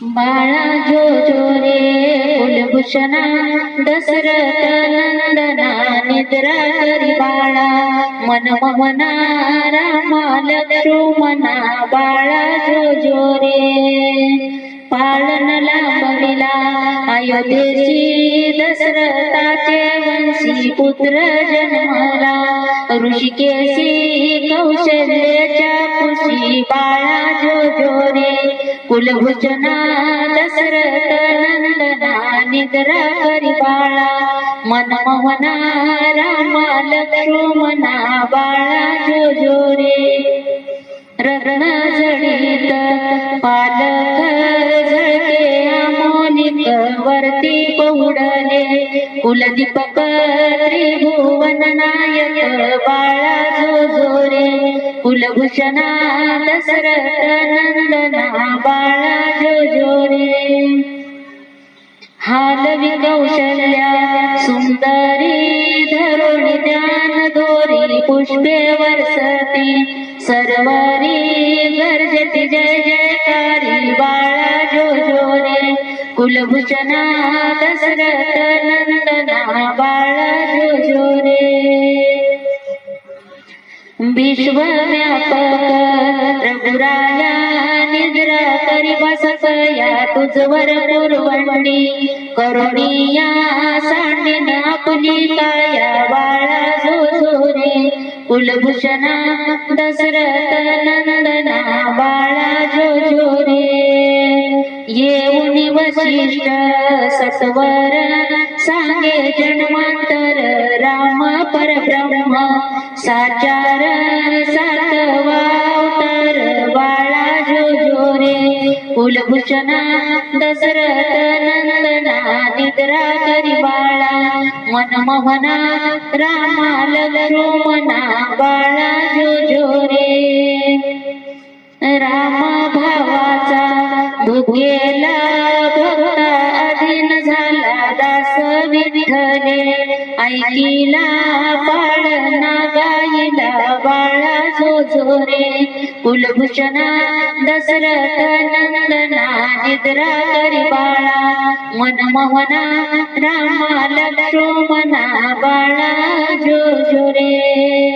बाळा जो जो रे कुलभूषणा दशरथ नंदना निद्रारी बाळा मन मना रामा लक्ष्मणा बाळा जो जो रे पाळन लांबविला अयोध्येची दशरथाचे वंशी पुत्र जन्मला ऋषिकेशी कौशल्याच्या कुशी बाळा जो जो रे कुलभूषणा दशरथ नंदना निद्रा बाळा मनमोहना रामा लक्ष्मणा बाळा जो जो रे रत्न जडित पालक झळके आमोनिक वरती पौडले। कुलदीपक त्रिभुवन नायक बाळा कुलभूषणा दशरथ नंदना बाळा जो जो रे हालवी कौशल्या सुंदरी धरुणी ज्ञान दोरी पुष्पे वर्षती सर्वरी गर्जती जय जयकारी बाळा जो जो रे कुलभूषणा दशरथ नंदना बाळा जो जो रे विश्वव्यापक रघुराया निद्रा करी बसया तुझवर पुरवणी करुणिया सांडीन आपली काया बाळा जोरे कुलभूषणा दशरथ नंदना बाळा जो येऊन वशिष्ठ सत्वर सांगे जन्मांतर परब्रह्म साचार सातवावतार बाळा जो जो कुलभूषणा दशरथ नंदना निद्रा करी बाळा मनमोहना रामा रोमना बाळा जो जो रे रामा भावाचा भुगेला भक्ता अधीन झाला दास विठ्ठले ऐकिला पाळना गाईला बाळा जो जो रे कुलभूषणा दशरथ नंदना निद्रा करी बाळा. मनमोहना रामा लक्ष्मणा बाळा जो जो रे